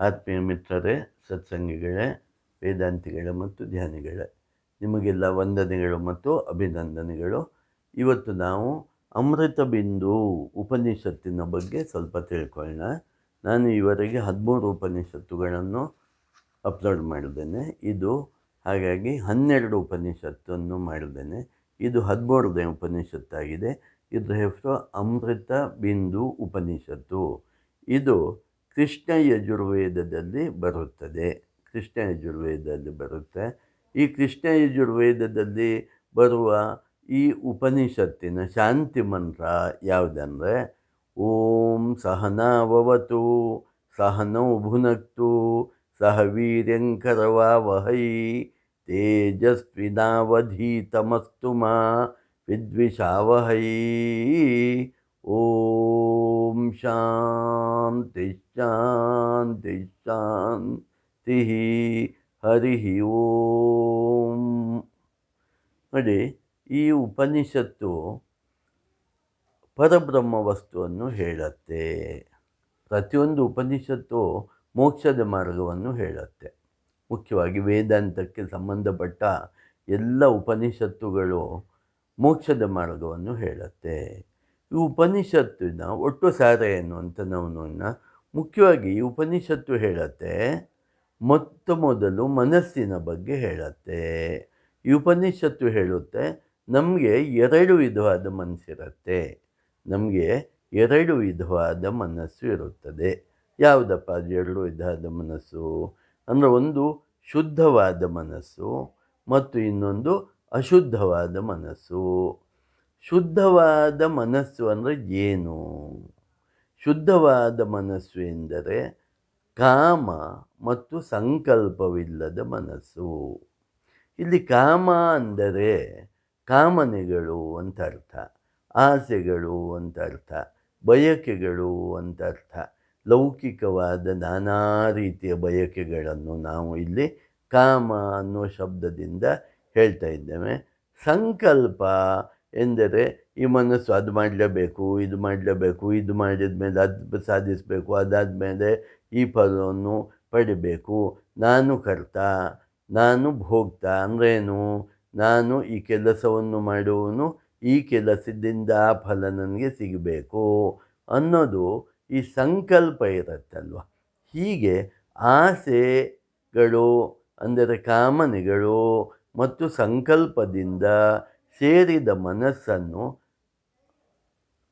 ಆತ್ಮೀಯ ಮಿತ್ರರೇ, ಸತ್ಸಂಗಿಗಳೇ, ವೇದಾಂತಿಗಳೇ ಮತ್ತು ಧ್ಯಾನಿಗಳೇ, ನಿಮಗೆಲ್ಲ ವಂದನೆಗಳು ಮತ್ತು ಅಭಿನಂದನೆಗಳು. ಇವತ್ತು ನಾವು ಅಮೃತ ಬಿಂದು ಉಪನಿಷತ್ತಿನ ಬಗ್ಗೆ ಸ್ವಲ್ಪ ತಿಳ್ಕೊಳ್ಳೋಣ. ನಾನು ಇವರೆಗೆ ಹದಿಮೂರು ಉಪನಿಷತ್ತುಗಳನ್ನು ಅಪ್ಲೋಡ್ ಮಾಡಿದ್ದೇನೆ. ಇದು ಹಾಗಾಗಿ ಹನ್ನೆರಡು ಉಪನಿಷತ್ತನ್ನು ಮಾಡಿದ್ದೇನೆ. ಇದು ಹದಿಮೂರನೇ ಉಪನಿಷತ್ತಾಗಿದೆ. ಇದರ ಹೆಸರು ಅಮೃತ ಬಿಂದು ಉಪನಿಷತ್ತು. ಇದು ಕೃಷ್ಣ ಯಜುರ್ವೇದದಲ್ಲಿ ಬರುತ್ತದೆ. ಕೃಷ್ಣ ಯಜುರ್ವೇದದಲ್ಲಿ ಬರುತ್ತೆ. ಈ ಕೃಷ್ಣ ಯಜುರ್ವೇದದಲ್ಲಿ ಬರುವ ಈ ಉಪನಿಷತ್ತಿನ ಶಾಂತಿ ಮಂತ್ರ ಯಾವುದಂದರೆ, ಓಂ ಸಹನಾವವತು, ಸಹನೌ ಭುನಕ್ತು, ಸಹ ವೀರ್ಯಂಕರವಾವಹೈ, ತೇಜಸ್ವಿನಾವಧೀತಮಸ್ತು ಮಾ ವಿದ್ವಿಷಾವಹೈ. ಓಂ ಶಾಂತಿ ಶಾಂತಿ ಶಾಂತಿ ಹರಿ ಓಂ. ನೋಡಿ, ಈ ಉಪನಿಷತ್ತು ಪರಬ್ರಹ್ಮ ವಸ್ತುವನ್ನು ಹೇಳುತ್ತೆ. ಪ್ರತಿಯೊಂದು ಉಪನಿಷತ್ತು ಮೋಕ್ಷದ ಮಾರ್ಗವನ್ನು ಹೇಳುತ್ತೆ. ಮುಖ್ಯವಾಗಿ ವೇದಾಂತಕ್ಕೆ ಸಂಬಂಧಪಟ್ಟ ಎಲ್ಲ ಉಪನಿಷತ್ತುಗಳು ಮೋಕ್ಷದ ಮಾರ್ಗವನ್ನು ಹೇಳುತ್ತೆ. ಈ ಉಪನಿಷತ್ತಿನ ಒಟ್ಟು ಸಾರ ಏನು ಅಂತ ನಾವು ನೋಡೋಣ ಮುಖ್ಯವಾಗಿ ಉಪನಿಷತ್ತು ಹೇಳತ್ತೆ, ಮೊತ್ತ ಮೊದಲು ಮನಸ್ಸಿನ ಬಗ್ಗೆ ಹೇಳತ್ತೆ. ಈ ಉಪನಿಷತ್ತು ಹೇಳುತ್ತೆ, ನಮಗೆ ಎರಡು ವಿಧವಾದ ಮನಸ್ಸಿರುತ್ತೆ. ನಮಗೆ ಎರಡು ವಿಧವಾದ ಮನಸ್ಸು ಇರುತ್ತದೆ. ಯಾವುದಪ್ಪ ಎರಡು ವಿಧವಾದ ಮನಸ್ಸು? ಅಂದರೆ ಒಂದು ಶುದ್ಧವಾದ ಮನಸ್ಸು ಮತ್ತು ಇನ್ನೊಂದು ಅಶುದ್ಧವಾದ ಮನಸ್ಸು. ಶುದ್ಧವಾದ ಮನಸ್ಸು ಅಂದರೆ ಏನು? ಶುದ್ಧವಾದ ಮನಸ್ಸು ಎಂದರೆ ಕಾಮ ಮತ್ತು ಸಂಕಲ್ಪವಿಲ್ಲದ ಮನಸ್ಸು. ಇಲ್ಲಿ ಕಾಮ ಅಂದರೆ ಕಾಮನೆಗಳು ಅಂತ ಅರ್ಥ ಆಸೆಗಳು ಅಂತ ಅರ್ಥ ಬಯಕೆಗಳು ಅಂತ ಅರ್ಥ ಲೌಕಿಕವಾದ ನಾನಾ ರೀತಿಯ ಬಯಕೆಗಳನ್ನು ನಾವು ಇಲ್ಲಿ ಕಾಮ ಅನ್ನೋ ಶಬ್ದದಿಂದ ಹೇಳ್ತಾ ಇದ್ದೇವೆ. ಸಂಕಲ್ಪ ಎಂದರೆ ಈ ಮನಸ್ಸು ಅದು ಮಾಡಲೇಬೇಕು, ಇದು ಮಾಡಲೇಬೇಕು, ಇದು ಮಾಡಿದ ಮೇಲೆ ಅದು ಸಾಧಿಸಬೇಕು, ಅದಾದ ಮೇಲೆ ಈ ಫಲವನ್ನು ಪಡಿಬೇಕು. ನಾನು ಕರ್ತ, ನಾನು ಭೋಗ್ತ ಅಂದ್ರೇನು? ನಾನು ಈ ಕೆಲಸವನ್ನು ಮಾಡುವನು ಈ ಕೆಲಸದಿಂದ ಆ ಫಲ ನನಗೆ ಸಿಗಬೇಕು ಅನ್ನೋದು ಈ ಸಂಕಲ್ಪ ಇರುತ್ತಲ್ವ? ಹೀಗೆ ಆಸೆಗಳು ಅಂದರೆ ಕಾಮನೆಗಳು ಮತ್ತು ಸಂಕಲ್ಪದಿಂದ ಸೇರಿದ ಮನಸ್ಸನ್ನು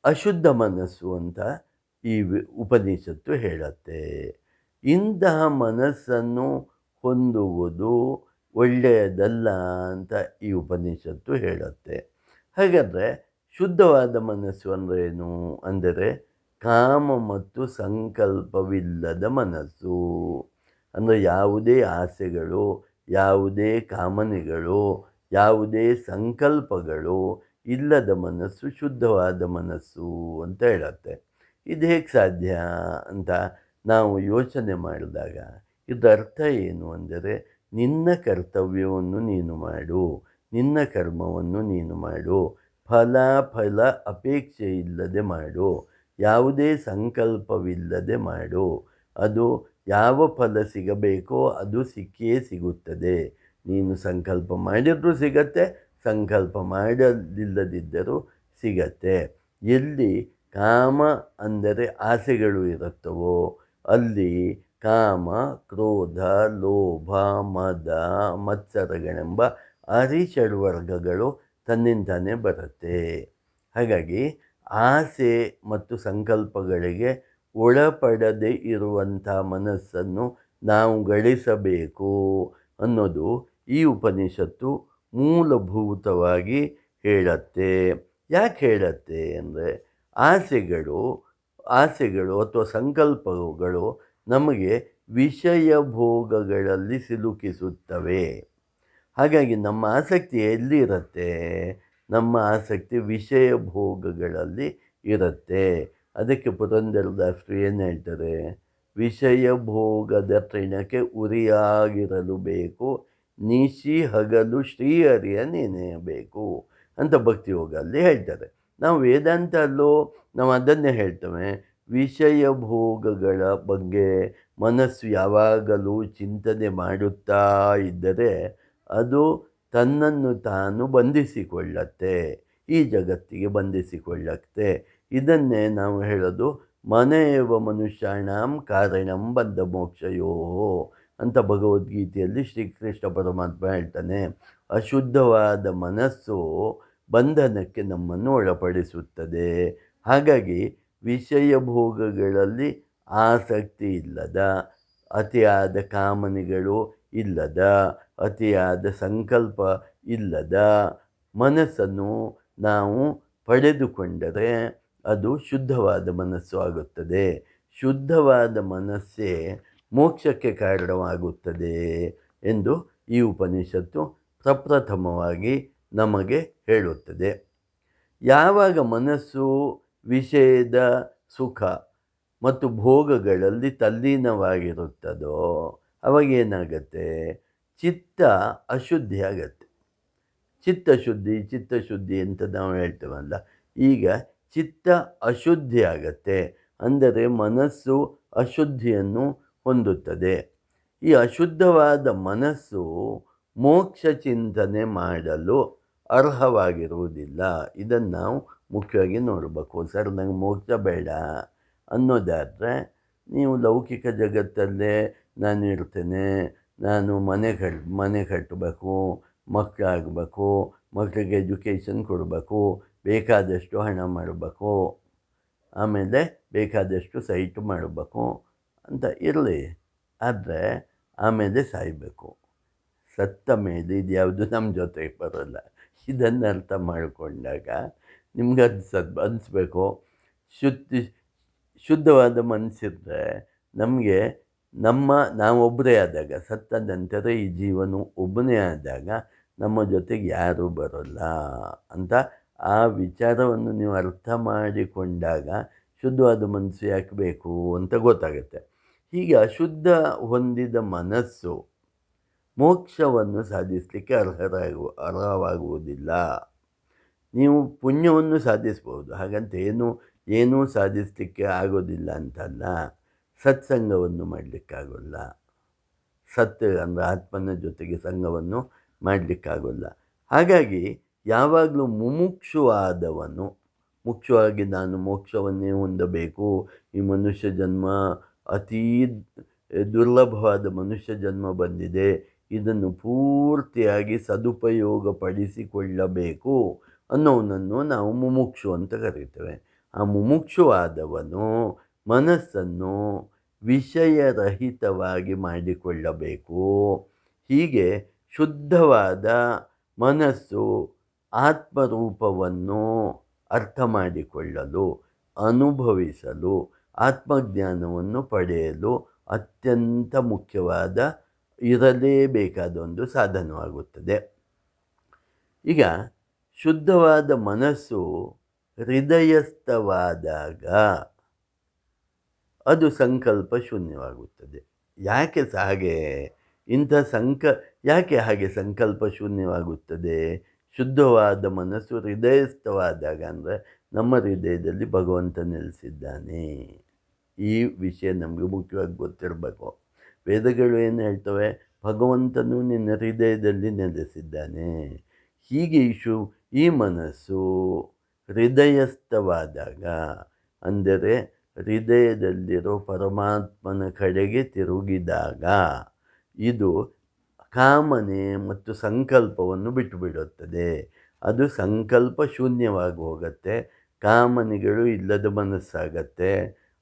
ಅಶುದ್ಧ ಮನಸ್ಸು ಅಂತ ಈ ಉಪನಿಷತ್ತು ಹೇಳುತ್ತೆ. ಇಂತಹ ಮನಸ್ಸನ್ನು ಹೊಂದುವುದು ಒಳ್ಳೆಯದಲ್ಲ ಅಂತ ಈ ಉಪನಿಷತ್ತು ಹೇಳುತ್ತೆ. ಹಾಗಾದರೆ ಶುದ್ಧವಾದ ಮನಸ್ಸು ಅಂದರೆ ಏನು ಅಂದರೆ ಕಾಮ ಮತ್ತು ಸಂಕಲ್ಪವಿಲ್ಲದ ಮನಸ್ಸು. ಅಂದರೆ ಯಾವುದೇ ಆಸೆಗಳು, ಯಾವುದೇ ಕಾಮನೆಗಳು ಯಾವುದೇ ಸಂಕಲ್ಪಗಳು ಇಲ್ಲದ ಮನಸ್ಸು, ಶುದ್ಧವಾದ ಮನಸ್ಸು ಅಂತ ಹೇಳುತ್ತೆ. ಇದು ಹೇಗೆ ಸಾಧ್ಯ ಅಂತ ನಾವು ಯೋಚನೆ ಮಾಡಿದಾಗ ಇದರ್ಥ ಏನು ಅಂದರೆ, ನಿನ್ನ ಕರ್ತವ್ಯವನ್ನು ನೀನು ಮಾಡು, ನಿನ್ನ ಕರ್ಮವನ್ನು ನೀನು ಮಾಡು ಫಲ ಫಲ ಅಪೇಕ್ಷೆ ಇಲ್ಲದೆ ಮಾಡು, ಯಾವುದೇ ಸಂಕಲ್ಪವಿಲ್ಲದೆ ಮಾಡು, ಅದು ಯಾವ ಫಲ ಸಿಗಬೇಕೋ ಅದು ಸಿಕ್ಕೇ ಸಿಗುತ್ತದೆ. ನೀನು ಸಂಕಲ್ಪ ಮಾಡಿದರೂ ಸಿಗತ್ತೆ, ಸಂಕಲ್ಪ ಮಾಡಲಿಲ್ಲದಿದ್ದರೂ ಸಿಗತ್ತೆ. ಎಲ್ಲಿ ಕಾಮ ಅಂದರೆ ಆಸೆಗಳು ಇರುತ್ತವೋ, ಅಲ್ಲಿ ಕಾಮ, ಕ್ರೋಧ, ಲೋಭ, ಮದ, ಮತ್ಸರಗಳೆಂಬ ಅರಿಷಡ್ವರ್ಗಗಳು ತನ್ನಿಂದಾನೇ ಬರುತ್ತೆ. ಹಾಗಾಗಿ ಆಸೆ ಮತ್ತು ಸಂಕಲ್ಪಗಳಿಗೆ ಒಳಪಡದೆ ಇರುವಂಥ ಮನಸ್ಸನ್ನು ನಾವು ಗಳಿಸಬೇಕು. ಅನ್ನೋದು ಈ ಉಪನಿಷತ್ತು ಮೂಲಭೂತವಾಗಿ ಹೇಳತ್ತೆ. ಯಾಕೆ ಹೇಳತ್ತೆ ಅಂದರೆ ಆಸೆಗಳು ಆಸೆಗಳು ಅಥವಾ ಸಂಕಲ್ಪಗಳು ನಮಗೆ ವಿಷಯ ಭೋಗಗಳಲ್ಲಿ ಸಿಲುಕಿಸುತ್ತವೆ. ಹಾಗಾಗಿ ನಮ್ಮ ಆಸಕ್ತಿ ಎಲ್ಲಿ ಇರುತ್ತೆ ನಮ್ಮ ಆಸಕ್ತಿ ವಿಷಯ ಭೋಗಗಳಲ್ಲಿ ಇರುತ್ತೆ. ಅದಕ್ಕೆ ಪುರಂದರದಾಸರು ಏನು ಹೇಳ್ತಾರೆ? ವಿಷಯ ಭೋಗದ ತೃಣಕ್ಕೆ ಉರಿಯಾಗಿರಲು ಬೇಕು ನಿಶಿ ಹಗಲು ಶ್ರೀಹರಿಯ ನೆನೆಯಬೇಕು ಅಂತ ಭಕ್ತಿ ಯೋಗಲ್ಲಿ ಹೇಳ್ತಾರೆ. ನಾವು ವೇದಾಂತ ನಾವು ಅದನ್ನೇ ಹೇಳ್ತೇವೆ ವಿಷಯ ಭೋಗಗಳ ಬಗ್ಗೆ ಮನಸ್ಸು ಯಾವಾಗಲೂ ಚಿಂತನೆ ಮಾಡುತ್ತಾ ಇದ್ದರೆ ಅದು ತನ್ನನ್ನು ತಾನು ಬಂಧಿಸಿಕೊಳ್ಳತ್ತೆ, ಈ ಜಗತ್ತಿಗೆ ಬಂಧಿಸಿಕೊಳ್ಳತ್ತೆ. ಇದನ್ನೇ ನಾವು ಹೇಳೋದು ಮನೆಯವ ಮನುಷ್ಯಾಣಂ ಕಾರಣಂ ಬಂಧ ಮೋಕ್ಷಯೋ ಅಂತ ಭಗವದ್ಗೀತೆಯಲ್ಲಿ ಶ್ರೀಕೃಷ್ಣ ಪರಮಾತ್ಮ ಹೇಳ್ತಾನೆ, ಅಶುದ್ಧವಾದ ಮನಸ್ಸು ಬಂಧನಕ್ಕೆ ನಮ್ಮನ್ನು ಒಳಪಡಿಸುತ್ತದೆ. ಹಾಗಾಗಿ ವಿಷಯ ಭೋಗಗಳಲ್ಲಿ ಆಸಕ್ತಿ ಇಲ್ಲದ, ಅತಿಯಾದ ಕಾಮನೆಗಳು ಇಲ್ಲದ, ಅತಿಯಾದ ಸಂಕಲ್ಪ ಇಲ್ಲದ ಮನಸ್ಸನ್ನು ನಾವು ಪಡೆದುಕೊಂಡರೆ ಅದು ಶುದ್ಧವಾದ ಮನಸ್ಸು ಆಗುತ್ತದೆ. ಶುದ್ಧವಾದ ಮನಸ್ಸೇ ಮೋಕ್ಷಕ್ಕೆ ಕಾರಣವಾಗುತ್ತದೆ ಎಂದು ಈ ಉಪನಿಷತ್ತು ಪ್ರಪ್ರಥಮವಾಗಿ ನಮಗೆ ಹೇಳುತ್ತದೆ. ಯಾವಾಗ ಮನಸ್ಸು ವಿಷಯದ ಸುಖ ಮತ್ತು ಭೋಗಗಳಲ್ಲಿ ತಲ್ಲೀನವಾಗಿರುತ್ತದೋ ಅವಾಗ ಏನಾಗತ್ತೆ? ಚಿತ್ತ ಅಶುದ್ಧಿ ಆಗತ್ತೆ. ಚಿತ್ತಶುದ್ಧಿ ಚಿತ್ತಶುದ್ಧಿ ಅಂತ ನಾವು ಹೇಳ್ತೇವಲ್ಲ. ಈಗ ಚಿತ್ತ ಅಶುದ್ಧಿಯಾಗತ್ತೆ ಅಂದರೆ ಮನಸ್ಸು ಅಶುದ್ಧಿಯನ್ನು ಹೊಂದುತ್ತದೆ. ಈ ಅಶುದ್ಧವಾದ ಮನಸ್ಸು ಮೋಕ್ಷ ಚಿಂತನೆ ಮಾಡಲು ಅರ್ಹವಾಗಿರುವುದಿಲ್ಲ. ಇದನ್ನು ನಾವು ಮುಖ್ಯವಾಗಿ ನೋಡಬೇಕು. ಸರ್, ನಂಗೆ ಮೋಕ್ಷ ಬೇಡ ಅನ್ನೋದಾದರೆ ನೀವು ಲೌಕಿಕ ಜಗತ್ತಲ್ಲೇ ನಾನು ಇರ್ತೇನೆ, ನಾನು ಮನೆ ಕಟ್, ಮನೆ ಕಟ್ಟಬೇಕು, ಮಕ್ಕಳಾಗಬೇಕು, ಮಕ್ಕಳಿಗೆ ಎಜುಕೇಷನ್ ಕೊಡಬೇಕು ಬೇಕಾದಷ್ಟು ಹಣ ಮಾಡಬೇಕು. ಆಮೇಲೆ ಬೇಕಾದಷ್ಟು ಸೈಟು ಮಾಡಬೇಕು ಅಂತ ಇರಲಿ. ಆದರೆ ಆಮೇಲೆ ಸಾಯಬೇಕು. ಸತ್ತ ಮೇಲೆ ಇದು ಯಾವುದು ನಮ್ಮ ಜೊತೆಗೆ ಬರೋಲ್ಲ. ಇದನ್ನು ಅರ್ಥ ಮಾಡಿಕೊಂಡಾಗ ನಿಮ್ಗೆ ಅನ್ಸದ್ ಅನಿಸ್ಬೇಕು. ಶುದ್ಧಿ, ಶುದ್ಧವಾದ ಮನಸ್ಸಿದ್ರೆ ನಮಗೆ ನಮ್ಮ ನಾವೊಬ್ಬರೇ ಆದಾಗ, ಸತ್ತ ನಂತರ ಈ ಜೀವನ ಒಬ್ಬನೇ ಆದಾಗ ನಮ್ಮ ಜೊತೆಗೆ ಯಾರೂ ಬರೋಲ್ಲ ಅಂತ ಆ ವಿಚಾರವನ್ನು ನೀವು ಅರ್ಥ ಮಾಡಿಕೊಂಡಾಗ ಶುದ್ಧವಾದ ಮನಸ್ಸು ಯಾಕೆ ಬೇಕು ಅಂತ ಗೊತ್ತಾಗುತ್ತೆ. ಹೀಗೆ ಅಶುದ್ಧ ಹೊಂದಿದ ಮನಸ್ಸು ಮೋಕ್ಷವನ್ನು ಸಾಧಿಸಲಿಕ್ಕೆ ಅರ್ಹರಾಗು, ಅರ್ಹವಾಗುವುದಿಲ್ಲ. ನೀವು ಪುಣ್ಯವನ್ನು ಸಾಧಿಸ್ಬೋದು ಹಾಗಂತ ಏನು, ಏನೂ ಸಾಧಿಸಲಿಕ್ಕೆ ಆಗೋದಿಲ್ಲ ಅಂತಲ್ಲ. ಸತ್ಸಂಗವನ್ನು ಮಾಡಲಿಕ್ಕಾಗೋಲ್ಲ. ಸತ್ ಅಂದರೆ ಆತ್ಮನ ಜೊತೆಗೆ ಸಂಘವನ್ನು ಮಾಡಲಿಕ್ಕಾಗೋಲ್ಲ. ಹಾಗಾಗಿ ಯಾವಾಗಲೂ ಮುಮುಕ್ಷುವಾದವನು. ಮುಖ್ಯವಾಗಿ ನಾನು ಮೋಕ್ಷವನ್ನೇ ಹೊಂದಬೇಕು. ಈ ಮನುಷ್ಯ ಜನ್ಮ ಅತೀ ದುರ್ಲಭವಾದ ಮನುಷ್ಯ ಜನ್ಮ ಬಂದಿದೆ. ಇದನ್ನು ಪೂರ್ತಿಯಾಗಿ ಸದುಪಯೋಗ ಪಡಿಸಿಕೊಳ್ಳಬೇಕು ಅನ್ನೋನನ್ನು ನಾವು ಮುಮುಕ್ಷು ಅಂತ ಕರೀತೇವೆ. ಆ ಮುಮುಕ್ಷುವಾದವನು ಮನಸ್ಸನ್ನು ವಿಷಯರಹಿತವಾಗಿ ಮಾಡಿಕೊಳ್ಳಬೇಕು. ಹೀಗೆ ಶುದ್ಧವಾದ ಮನಸ್ಸು ಆತ್ಮರೂಪವನ್ನು ಅರ್ಥ ಮಾಡಿಕೊಳ್ಳಲು ಅನುಭವಿಸಲು, ಆತ್ಮಜ್ಞಾನವನ್ನು ಪಡೆಯಲು ಅತ್ಯಂತ ಮುಖ್ಯವಾದ ಇರಲೇಬೇಕಾದ ಒಂದು ಸಾಧನವಾಗುತ್ತದೆ ಈಗ ಶುದ್ಧವಾದ ಮನಸ್ಸು ಹೃದಯಸ್ಥವಾದಾಗ ಅದು ಸಂಕಲ್ಪ ಶೂನ್ಯವಾಗುತ್ತದೆ. ಯಾಕೆ ಹಾಗೆ ಇಂಥ ಸಂಕ ಯಾಕೆ ಹಾಗೆ ಸಂಕಲ್ಪ ಶೂನ್ಯವಾಗುತ್ತದೆ? ಶುದ್ಧವಾದ ಮನಸ್ಸು, ಹೃದಯಸ್ಥವಾದಾಗ ಅಂದರೆ ನಮ್ಮ ಹೃದಯದಲ್ಲಿ ಭಗವಂತ ನೆಲೆಸಿದ್ದಾನೆ. ಈ ವಿಷಯ ನಮಗೆ ಮುಖ್ಯವಾಗಿ ಗೊತ್ತಿರಬೇಕು. ವೇದಗಳು ಏನು ಹೇಳ್ತವೆ? ಭಗವಂತನು ನಿನ್ನ ಹೃದಯದಲ್ಲಿ ನೆಲೆಸಿದ್ದಾನೆ. ಹೀಗೆ ಇಶು ಈ ಮನಸ್ಸು ಹೃದಯಸ್ಥವಾದಾಗ ಅಂದರೆ ಹೃದಯದಲ್ಲಿರೋ ಪರಮಾತ್ಮನ ಕಡೆಗೆ ತಿರುಗಿದಾಗ ಇದು ಕಾಮನೆ ಮತ್ತು ಸಂಕಲ್ಪವನ್ನು ಬಿಟ್ಟುಬಿಡುತ್ತದೆ. ಅದು ಸಂಕಲ್ಪ ಶೂನ್ಯವಾಗಿ ಹೋಗುತ್ತೆ, ಕಾಮನೆಗಳು ಇಲ್ಲದ ಮನಸ್ಸಾಗತ್ತೆ,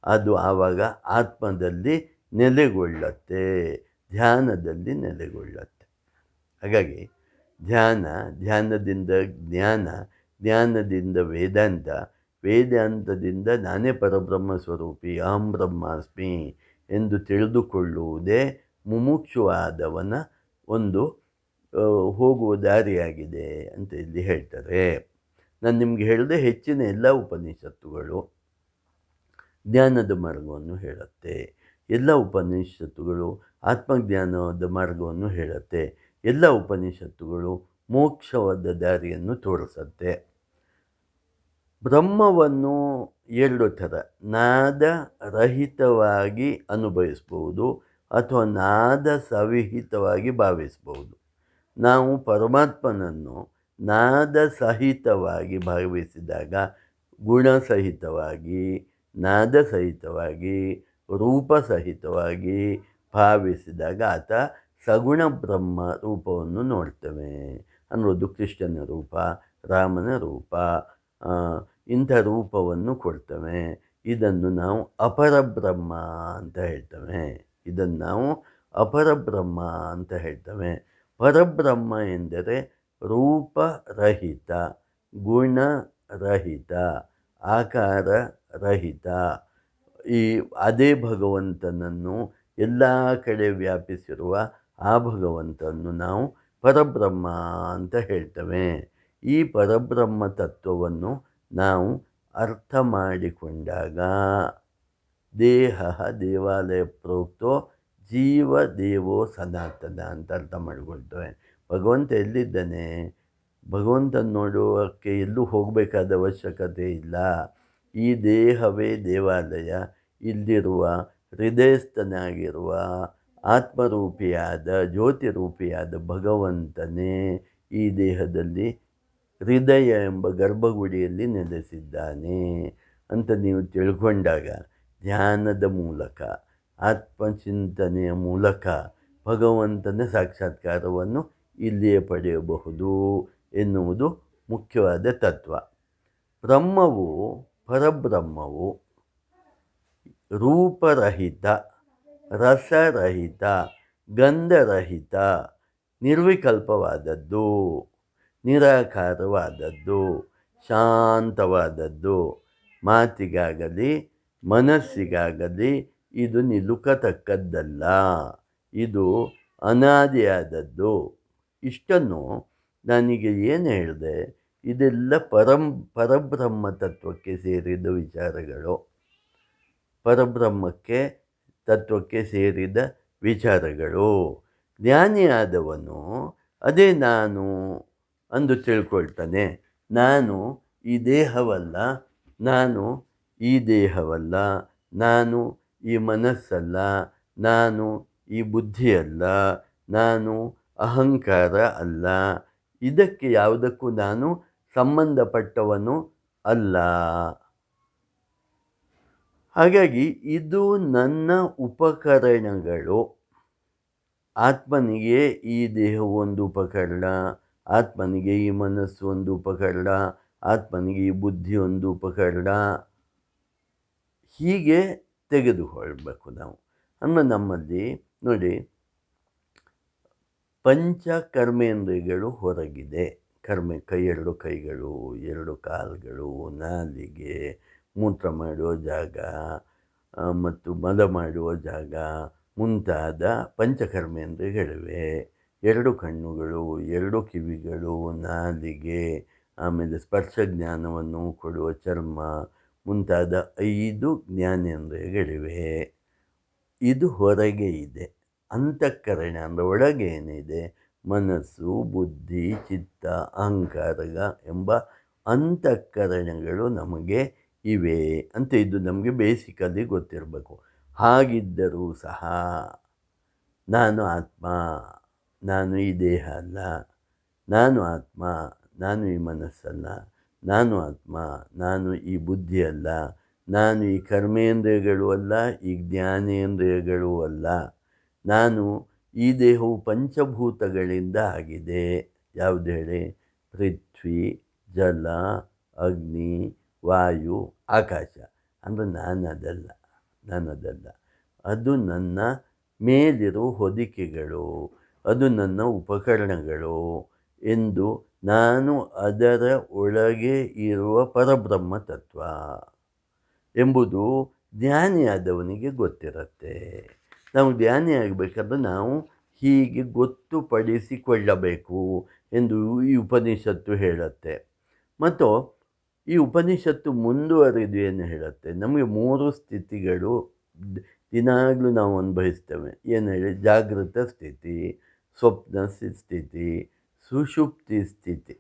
ಅದು ಆವಾಗ ಆತ್ಮದಲ್ಲಿ ನೆಲೆಗೊಳ್ಳುತ್ತೆ, ಧ್ಯಾನದಲ್ಲಿ ನೆಲೆಗೊಳ್ಳುತ್ತೆ. ಹಾಗಾಗಿ ಧ್ಯಾನ, ಧ್ಯಾನದಿಂದ ಜ್ಞಾನ, ಜ್ಞಾನದಿಂದ ವೇದಾಂತ, ವೇದಾಂತದಿಂದ ನಾನೇ ಪರಬ್ರಹ್ಮ ಸ್ವರೂಪಿ ಅಹಂ ಬ್ರಹ್ಮಾಸ್ಮಿ ಎಂದು ತಿಳಿದುಕೊಳ್ಳುವುದೇ ಮುಮುಕ್ಷುವಾದವನ ಒಂದು ಹೋಗುವ ದಾರಿಯಾಗಿದೆ ಅಂತ ಇಲ್ಲಿ ಹೇಳ್ತಾರೆ. ನಾನು ನಿಮಗೆ ಹೇಳಿದೆ ಹೆಚ್ಚಿನ ಎಲ್ಲ ಉಪನಿಷತ್ತುಗಳು ಜ್ಞಾನದ ಮಾರ್ಗವನ್ನು ಹೇಳುತ್ತೆ. ಎಲ್ಲ ಉಪನಿಷತ್ತುಗಳು ಆತ್ಮಜ್ಞಾನದ ಮಾರ್ಗವನ್ನು ಹೇಳುತ್ತೆ. ಎಲ್ಲ ಉಪನಿಷತ್ತುಗಳು ಮೋಕ್ಷವಾದ ದಾರಿಯನ್ನು ತೋರಿಸುತ್ತೆ. ಬ್ರಹ್ಮವನ್ನು ಎರಡು ಥರ, ನಾದ ರಹಿತವಾಗಿ ಅನುಭವಿಸ್ಬೋದು ಅಥವಾ ನಾದ ಸವಿಹಿತವಾಗಿ ಭಾವಿಸಬಹುದು. ನಾವು ಪರಮಾತ್ಮನನ್ನು ನಾದ ಸಹಿತವಾಗಿ ಭಾವಿಸಿದಾಗ ಗುಣಸಹಿತವಾಗಿ ನಾದ ಸಹಿತವಾಗಿ, ರೂಪ ಸಹಿತವಾಗಿ ಭಾವಿಸಿದಾಗ ಆತ ಸಗುಣ ಬ್ರಹ್ಮ ರೂಪವನ್ನು ನೋಡ್ತೇವೆ. ಅನ್ನೋದು ಕೃಷ್ಣನ ರೂಪ, ರಾಮನ ರೂಪ ಇಂಥ ರೂಪವನ್ನು ಕೊಡ್ತವೆ. ಇದನ್ನು ನಾವು ಅಪರ ಬ್ರಹ್ಮ ಅಂತ ಹೇಳ್ತೇವೆ. ಇದನ್ನು ನಾವು ಅಪರಬ್ರಹ್ಮ ಅಂತ ಹೇಳ್ತೇವೆ. ಪರಬ್ರಹ್ಮ ಎಂದರೆ ರೂಪರಹಿತ, ಗುಣರಹಿತ ಆಕಾರ ರಹಿತ ಈ ಅದೇ ಭಗವಂತನನ್ನು ಎಲ್ಲ ಕಡೆ ವ್ಯಾಪಿಸಿರುವ ಆ ಭಗವಂತನನ್ನು ನಾವು ಪರಬ್ರಹ್ಮ ಅಂತ ಹೇಳ್ತೇವೆ. ಈ ಪರಬ್ರಹ್ಮ ತತ್ವವನ್ನು ನಾವು ಅರ್ಥ ಮಾಡಿಕೊಂಡಾಗ ದೇಹ ದೇವಾಲಯ ಪ್ರೋಕ್ತೋ ಜೀವ ದೇವೋ ಸನಾತನ ಅಂತ ಅರ್ಥ ಮಾಡಿಕೊಳ್ತೇವೆ. ಭಗವಂತ ಎಲ್ಲಿದ್ದಾನೆ? ಭಗವಂತನ ನೋಡುವಕ್ಕೆ ಎಲ್ಲೂ ಹೋಗಬೇಕಾದ ಅವಶ್ಯಕತೆ ಇಲ್ಲ. ಈ ದೇಹವೇ ದೇವಾಲಯ. ಇಲ್ಲಿರುವ ಹೃದಯಸ್ಥನಾಗಿರುವ ಆತ್ಮರೂಪಿಯಾದ, ಜ್ಯೋತಿರೂಪಿಯಾದ ಭಗವಂತನೇ ಈ ದೇಹದಲ್ಲಿ ಹೃದಯ ಎಂಬ ಗರ್ಭಗುಡಿಯಲ್ಲಿ ನೆಲೆಸಿದ್ದಾನೆ ಅಂತ ನೀವು ತಿಳ್ಕೊಂಡಾಗ ಧ್ಯಾನದ ಮೂಲಕ, ಆತ್ಮಚಿಂತನೆಯ ಮೂಲಕ ಭಗವಂತನ ಸಾಕ್ಷಾತ್ಕಾರವನ್ನು ಇಲ್ಲಿಯೇ ಪಡೆಯಬಹುದು ಎನ್ನುವುದು ಮುಖ್ಯವಾದ ತತ್ವ. ಬ್ರಹ್ಮವು ಪರಬ್ರಹ್ಮವು ರೂಪರಹಿತ, ರಸರಹಿತ, ಗಂಧರಹಿತ, ನಿರ್ವಿಕಲ್ಪವಾದದ್ದು, ನಿರಾಕಾರವಾದದ್ದು, ಶಾಂತವಾದದ್ದು, ಮಾತಿಗಾಗಲಿ ಮನಸ್ಸಿಗಾಗಲಿ ಇದು ನಿಲುಕತಕ್ಕದ್ದಲ್ಲ. ಇದು ಅನಾದಿಯಾದದ್ದು. ಇಷ್ಟನ್ನು ನನಗೆ ಏನು ಹೇಳಿದೆ? ಇದೆಲ್ಲ ಪರಂ, ಪರಬ್ರಹ್ಮ ತತ್ವಕ್ಕೆ ಸೇರಿದ ವಿಚಾರಗಳು. ಪರಬ್ರಹ್ಮಕ್ಕೆ ತತ್ವಕ್ಕೆ ಸೇರಿದ ವಿಚಾರಗಳು. ಜ್ಞಾನಿಯಾದವನು ಅದೇ ನಾನು ಅಂದು ತಿಳ್ಕೊಳ್ತಾನೆ. ನಾನು ಈ ದೇಹವಲ್ಲ, ನಾನು ಈ ದೇಹವಲ್ಲ, ನಾನು ಈ ಮನಸ್ಸಲ್ಲ, ನಾನು ಈ ಬುದ್ಧಿಯಲ್ಲ, ನಾನು ಅಹಂಕಾರ ಅಲ್ಲ, ಇದಕ್ಕೆ ಯಾವುದಕ್ಕೂ ನಾನು ಸಂಬಂಧಪಟ್ಟವನು ಅಲ್ಲ. ಹಾಗಾಗಿ ಇದು ನನ್ನ ಉಪಕರಣಗಳು. ಆತ್ಮನಿಗೆ ಈ ದೇಹವು ಒಂದು ಉಪಕರಣ, ಆತ್ಮನಿಗೆ ಈ ಮನಸ್ಸು ಒಂದು ಉಪಕರಣ, ಆತ್ಮನಿಗೆ ಈ ಬುದ್ಧಿ ಒಂದು ಉಪಕರಣ. ಹೀಗೆ ತೆಗೆದುಕೊಳ್ಬೇಕು ನಾವು. ಅಂದರೆ ನಮ್ಮಲ್ಲಿ ನೋಡಿ ಪಂಚ ಕರ್ಮೇಂದ್ರಿಯಗಳು ಹೊರಗಿದೆ. ಕರ್ಮೆ, ಕೈ, ಎರಡು ಕೈಗಳು, ಎರಡು ಕಾಲುಗಳು, ನಾಲಿಗೆ, ಮೂತ್ರ ಮಾಡುವ ಜಾಗ ಮತ್ತು ಮದ ಮಾಡುವ ಜಾಗ, ಮುಂತಾದ ಪಂಚಕರ್ಮೇಂದ್ರಿಗಳಿವೆ ಎರಡು ಕಣ್ಣುಗಳು, ಎರಡು ಕಿವಿಗಳು, ನಾಲಿಗೆ, ಆಮೇಲೆ ಸ್ಪರ್ಶ ಜ್ಞಾನವನ್ನು ಕೊಡುವ ಚರ್ಮ ಮುಂತಾದ ಐದು ಜ್ಞಾನೇಂದ್ರಿಯಗಳಿವೆ. ಇದು ಹೊರಗೆ ಇದೆ, ಅಂತಃಕರಣ ಅಂದರೆ ಒಳಗೆ ಏನಿದೆ? ಮನಸ್ಸು, ಬುದ್ಧಿ, ಚಿತ್ತ, ಅಹಂಕಾರಗ ಎಂಬ ಅಂತಃಕರಣಗಳು ನಮಗೆ ಇವೆ ಅಂತ ಇದು ನಮಗೆ ಬೇಸಿಕಲಿ ಗೊತ್ತಿರಬೇಕು. ಹಾಗಿದ್ದರೂ ಸಹ ನಾನು ಆತ್ಮ, ನಾನು ಈ ದೇಹ ಅಲ್ಲ, ನಾನು ಆತ್ಮ, ನಾನು ಈ ಮನಸ್ಸಲ್ಲ ನಾನು ಆತ್ಮ, ನಾನು ಈ ಬುದ್ಧಿ ಅಲ್ಲ, ನಾನು ಈ ಕರ್ಮೇಂದ್ರಿಯಗಳು ಅಲ್ಲ, ಈ ಜ್ಞಾನೇಂದ್ರಿಯಗಳು ಅಲ್ಲ. ನಾನು ಈ ದೇಹವು ಪಂಚಭೂತಗಳಿಂದ ಆಗಿದೆ. ಯಾವುದು ಹೇಳಿ? ಪೃಥ್ವಿ, ಜಲ, ಅಗ್ನಿ, ವಾಯು, ಆಕಾಶ. ಅಂದರೆ ನಾನದಲ್ಲ ನಾನದಲ್ಲ. ಅದು ನನ್ನ ಮೇಲಿರುವ ಹೊದಿಕೆಗಳು. ಅದು ನನ್ನ ಉಪಕರಣಗಳು ಎಂದು ನಾನು ಅದರ ಒಳಗೆ ಇರುವ ಪರಬ್ರಹ್ಮ ತತ್ವ ಎಂಬುದು ಜ್ಞಾನಿಯಾದವನಿಗೆ ಗೊತ್ತಿರುತ್ತೆ. ನಾವು ಜ್ಞಾನಿಯಾಗಬೇಕಾದ್ರೆ ನಾವು ಹೀಗೆ ಗೊತ್ತುಪಡಿಸಿಕೊಳ್ಳಬೇಕು ಎಂದು ಈ ಉಪನಿಷತ್ತು ಹೇಳುತ್ತೆ. ಮತ್ತು ಈ ಉಪನಿಷತ್ತು ಮುಂದುವರಿದು ಏನು ಹೇಳುತ್ತೆ. ನಮಗೆ ಮೂರು ಸ್ಥಿತಿಗಳು ದಿನಾಗಲೂ ನಾವು ಅನುಭವಿಸ್ತೇವೆ. ಏನು ಹೇಳಿ? ಜಾಗೃತ ಸ್ಥಿತಿ, ಸ್ವಪ್ನ ಸ್ಥಿತಿ ಸುಷುಪ್ತಿ ಸ್ಥಿತಿ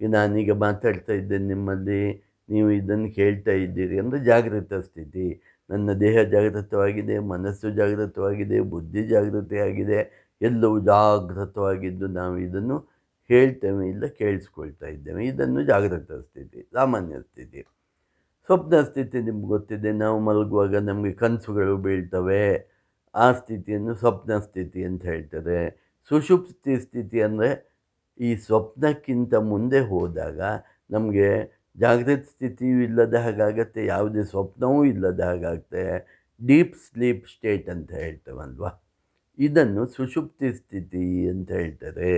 ನಾನೀಗ ಮಾತಾಡ್ತಾ ಇದ್ದೇನೆ ನಿಮ್ಮಲ್ಲಿ, ನೀವು ಇದನ್ನು ಕೇಳ್ತಾ ಇದ್ದೀರಿ ಅಂದರೆ ಜಾಗೃತ ಸ್ಥಿತಿ. ನನ್ನ ದೇಹ ಜಾಗೃತವಾಗಿದೆ, ಮನಸ್ಸು ಜಾಗೃತವಾಗಿದೆ, ಬುದ್ಧಿ ಜಾಗೃತಿಯಾಗಿದೆ, ಎಲ್ಲವೂ ಜಾಗೃತವಾಗಿದ್ದು ನಾವು ಇದನ್ನು ಹೇಳ್ತೇವೆ ಇಲ್ಲ ಕೇಳಿಸ್ಕೊಳ್ತಾ ಇದ್ದೇವೆ. ಇದನ್ನು ಜಾಗೃತ ಸ್ಥಿತಿ, ಸಾಮಾನ್ಯ ಸ್ಥಿತಿ. ಸ್ವಪ್ನ ಸ್ಥಿತಿ ನಿಮ್ಗೆ ಗೊತ್ತಿದೆ, ನಾವು ಮಲಗುವಾಗ ನಮಗೆ ಕನಸುಗಳು ಬೀಳ್ತವೆ. ಆ ಸ್ಥಿತಿಯನ್ನು ಸ್ವಪ್ನ ಸ್ಥಿತಿ ಅಂತ ಹೇಳ್ತಾರೆ. ಸುಷುಪ್ತಿ ಸ್ಥಿತಿ ಅಂದರೆ ಈ ಸ್ವಪ್ನಕ್ಕಿಂತ ಮುಂದೆ ಹೋದಾಗ ನಮಗೆ ಜಾಗೃತ ಸ್ಥಿತಿಯೂ ಇಲ್ಲದ ಹಾಗಾಗತ್ತೆ, ಯಾವುದೇ ಸ್ವಪ್ನವೂ ಇಲ್ಲದ ಹಾಗಾಗುತ್ತೆ, ಡೀಪ್ ಸ್ಲೀಪ್ ಸ್ಟೇಟ್ ಅಂತ ಹೇಳ್ತೇವಲ್ವ? ಇದನ್ನು ಸುಷುಪ್ತಿ ಸ್ಥಿತಿ ಅಂತ ಹೇಳ್ತಾರೆ.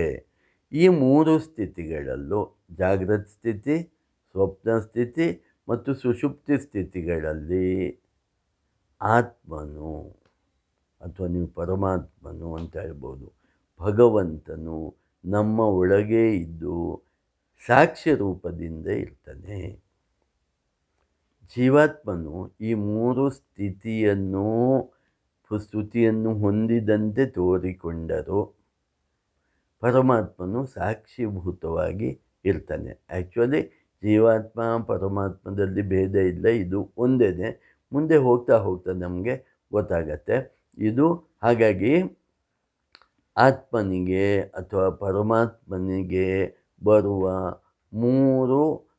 ಈ ಮೂರು ಸ್ಥಿತಿಗಳಲ್ಲೂ ಜಾಗೃತ ಸ್ಥಿತಿ, ಸ್ವಪ್ನ ಸ್ಥಿತಿ ಮತ್ತು ಸುಷುಪ್ತಿ ಸ್ಥಿತಿಗಳಲ್ಲಿ ಆತ್ಮನು ಅಥವಾ ನೀವು ಪರಮಾತ್ಮನು ಅಂತ ಹೇಳ್ಬೋದು, ಭಗವಂತನು ನಮ್ಮ ಒಳಗೇ ಇದ್ದು ಸಾಕ್ಷ್ಯ ರೂಪದಿಂದ ಇರ್ತಾನೆ. ಜೀವಾತ್ಮನು ಈ ಮೂರು ಸ್ಥಿತಿಯನ್ನು ಸ್ತುತಿಯನ್ನು ಹೊಂದಿದಂತೆ ತೋರಿಕೊಂಡರು ಪರಮಾತ್ಮನು ಸಾಕ್ಷಿಭೂತವಾಗಿ ಇರ್ತಾನೆ. ಆ್ಯಕ್ಚುಲಿ ಜೀವಾತ್ಮ, ಪರಮಾತ್ಮದಲ್ಲಿ ಭೇದ ಇಲ್ಲ. ಇದು ಒಂದೇ ಮುಂದೆ ಹೋಗ್ತಾ ಹೋಗ್ತಾ ನಮಗೆ ಗೊತ್ತಾಗತ್ತೆ. ಇದು ಹಾಗಾಗಿ ಆತ್ಮನಿಗೆ ಅಥವಾ ಪರಮಾತ್ಮನಿಗೆ ಬರುವ ಮೂರು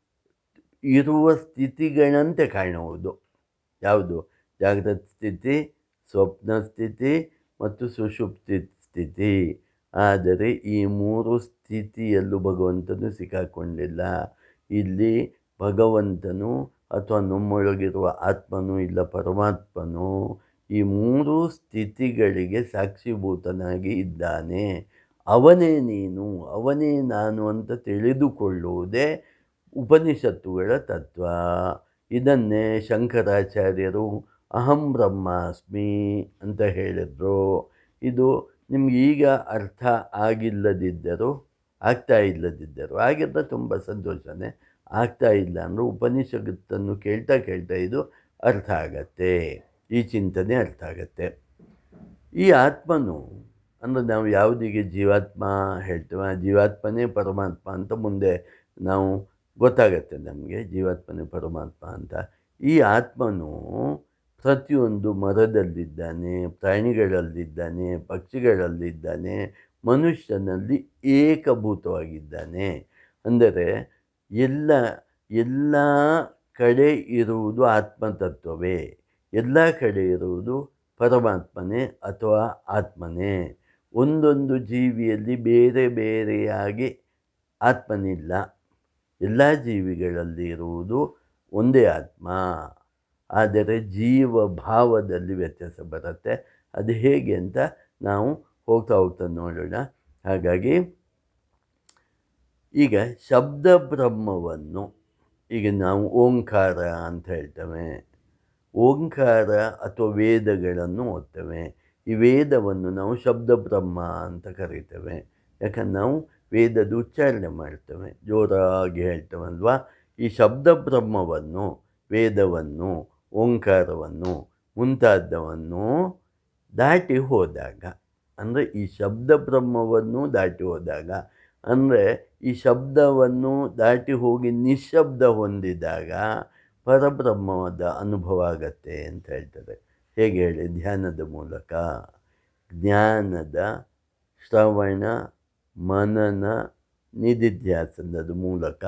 ಇರುವ ಸ್ಥಿತಿಗಳಂತೆ ಕಾಣುವುದು. ಯಾವುದು? ಜಾಗೃತ ಸ್ಥಿತಿ, ಸ್ವಪ್ನ ಸ್ಥಿತಿ ಮತ್ತು ಸುಷುಪ್ತಿ ಸ್ಥಿತಿ. ಆದರೆ ಈ ಮೂರು ಸ್ಥಿತಿಯಲ್ಲೂ ಭಗವಂತನು ಸಿಕ್ಕಾಕೊಂಡಿಲ್ಲ. ಇಲ್ಲಿ ಭಗವಂತನು ಅಥವಾ ನಮ್ಮೊಳಗಿರುವ ಆತ್ಮನು ಇಲ್ಲ ಪರಮಾತ್ಮನು ಈ ಮೂರು ಸ್ಥಿತಿಗಳಿಗೆ ಸಾಕ್ಷಿಭೂತನಾಗಿ ಇದ್ದಾನೆ. ಅವನೇ ನೀನು, ಅವನೇ ನಾನು ಅಂತ ತಿಳಿದುಕೊಳ್ಳುವುದೇ ಉಪನಿಷತ್ತುಗಳ ತತ್ವ. ಇದನ್ನೇ ಶಂಕರಾಚಾರ್ಯರು ಅಹಂ ಬ್ರಹ್ಮಾಸ್ಮಿ ಅಂತ ಹೇಳಿದರು. ಇದು ನಿಮ್ಗೆ ಈಗ ಅರ್ಥ ಆಗಿಲ್ಲದಿದ್ದರೂ, ಆಗ್ತಾ ಇಲ್ಲದಿದ್ದರು ಆಗಿದ್ದ ತುಂಬ ಸಂತೋಷನೇ, ಆಗ್ತಾ ಇಲ್ಲ ಅಂದರೆ ಉಪನಿಷತ್ತನ್ನು ಕೇಳ್ತಾ ಕೇಳ್ತಾ ಇದು ಅರ್ಥ ಆಗತ್ತೆ. ಈ ಚಿಂತನೆ ಅರ್ಥ ಆಗತ್ತೆ. ಈ ಆತ್ಮನು, ಅಂದರೆ ನಾವು ಯಾವುದಿಗೆ ಜೀವಾತ್ಮ ಹೇಳ್ತೇವೆ, ಆ ಜೀವಾತ್ಮನೇ ಪರಮಾತ್ಮ ಅಂತ ಮುಂದೆ ನಾವು ಗೊತ್ತಾಗತ್ತೆ ನಮಗೆ, ಜೀವಾತ್ಮನೇ ಪರಮಾತ್ಮ ಅಂತ. ಈ ಆತ್ಮನು ಪ್ರತಿಯೊಂದು ಮರದಲ್ಲಿದ್ದಾನೆ, ಪ್ರಾಣಿಗಳಲ್ಲಿದ್ದಾನೆ, ಪಕ್ಷಿಗಳಲ್ಲಿದ್ದಾನೆ, ಮನುಷ್ಯನಲ್ಲಿ ಏಕಭೂತವಾಗಿದ್ದಾನೆ. ಅಂದರೆ ಎಲ್ಲ ಎಲ್ಲ ಕಡೆ ಇರುವುದು ಆತ್ಮತತ್ವವೇ. ಎಲ್ಲ ಕಡೆ ಇರುವುದು ಪರಮಾತ್ಮನೇ ಅಥವಾ ಆತ್ಮನೇ. ಒಂದೊಂದು ಜೀವಿಯಲ್ಲಿ ಬೇರೆ ಬೇರೆಯಾಗಿ ಆತ್ಮನಿಲ್ಲ. ಎಲ್ಲ ಜೀವಿಗಳಲ್ಲಿ ಇರುವುದು ಒಂದೇ ಆತ್ಮ. ಆದರೆ ಜೀವ ಭಾವದಲ್ಲಿ ವ್ಯತ್ಯಾಸ ಬರುತ್ತೆ. ಅದು ಹೇಗೆ ಅಂತ ನಾವು ಹೋಗ್ತಾ ಹೋಗ್ತಾ ನೋಡೋಣ. ಹಾಗಾಗಿ ಈಗ ಶಬ್ದ ಬ್ರಹ್ಮವನ್ನು, ಈಗ ನಾವು ಓಂಕಾರ ಅಂತ ಹೇಳ್ತೇವೆ. ಓಂಕಾರ ಅಥವಾ ವೇದಗಳನ್ನು ಓದ್ತೇವೆ. ಈ ವೇದವನ್ನು ನಾವು ಶಬ್ದ ಬ್ರಹ್ಮ ಅಂತ ಕರಿತೇವೆ. ಯಾಕಂದ್ರೆ ನಾವು ವೇದದ ಉಚ್ಚಾರಣೆ ಮಾಡ್ತೇವೆ. ಜೋರಾಗಿ ಹೇಳ್ತೇವಲ್ವಾ? ಈ ಶಬ್ದ ಬ್ರಹ್ಮವನ್ನು ವೇದವನ್ನು, ಓಂಕಾರವನ್ನು ಮುಂತಾದವನ್ನು ದಾಟಿ ಹೋದಾಗ, ಅಂದರೆ ಈ ಶಬ್ದ ಬ್ರಹ್ಮವನ್ನು ದಾಟಿ ಹೋದಾಗ, ಅಂದರೆ ಈ ಶಬ್ದವನ್ನು ದಾಟಿ ಹೋಗಿ ನಿಶಬ್ದ ಹೊಂದಿದಾಗ ಪರಬ್ರಹ್ಮದ ಅನುಭವ ಆಗತ್ತೆ ಅಂತ ಹೇಳ್ತಾರೆ. ಹೇಗೆ ಹೇಳಿ? ಧ್ಯಾನದ ಮೂಲಕ. ಜ್ಞಾನದ ಶ್ರವಣ, ಮನನ ನಿಧಿಧ್ಯಾಸನದ ಮೂಲಕ